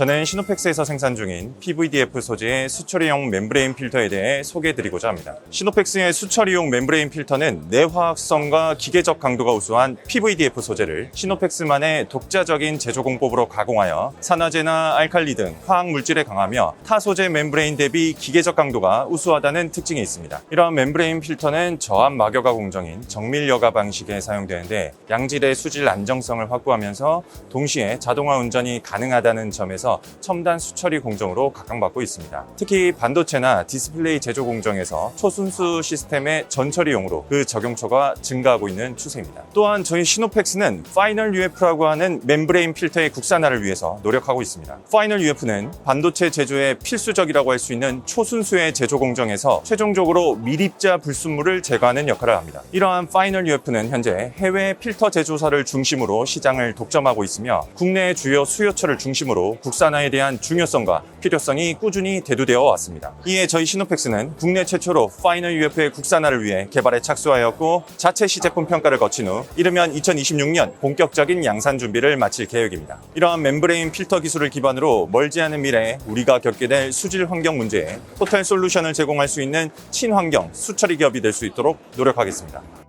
저는 시노펙스에서 생산 중인 PVDF 소재의 수처리용 멤브레인 필터에 대해 소개해드리고자 합니다. 시노펙스의 수처리용 멤브레인 필터는 내화학성과 기계적 강도가 우수한 PVDF 소재를 시노펙스만의 독자적인 제조 공법으로 가공하여 산화제나 알칼리 등 화학 물질에 강하며 타 소재 멤브레인 대비 기계적 강도가 우수하다는 특징이 있습니다. 이러한 멤브레인 필터는 저압 막여가 공정인 정밀 여가 방식에 사용되는데 양질의 수질 안정성을 확보하면서 동시에 자동화 운전이 가능하다는 점에서 첨단 수처리 공정으로 각광받고 있습니다. 특히 반도체나 디스플레이 제조 공정에서 초순수 시스템의 전처리용으로 그 적용처가 증가하고 있는 추세입니다. 또한 저희 시노펙스는 파이널 UF라고 하는 멤브레인 필터의 국산화를 위해서 노력하고 있습니다. 파이널 UF는 반도체 제조에 필수적이라고 할 수 있는 초순수의 제조 공정에서 최종적으로 미립자 불순물을 제거하는 역할을 합니다. 이러한 파이널 UF는 현재 해외 필터 제조사를 중심으로 시장을 독점하고 있으며 국내 주요 수요처를 중심으로 국산 화에 대한 중요성과 필요성이 꾸준히 대두되어 왔습니다. 이에 저희 시노펙스는 국내 최초로 파이널 UF의 국산화를 위해 개발에 착수하였고 자체 시제품 평가를 거친 후 이르면 2026년 본격적인 양산 준비를 마칠 계획입니다. 이러한 멤브레인 필터 기술을 기반으로 멀지 않은 미래에 우리가 겪게 될 수질 환경 문제에 토탈 솔루션을 제공할 수 있는 친환경 수처리 기업이 될 수 있도록 노력하겠습니다.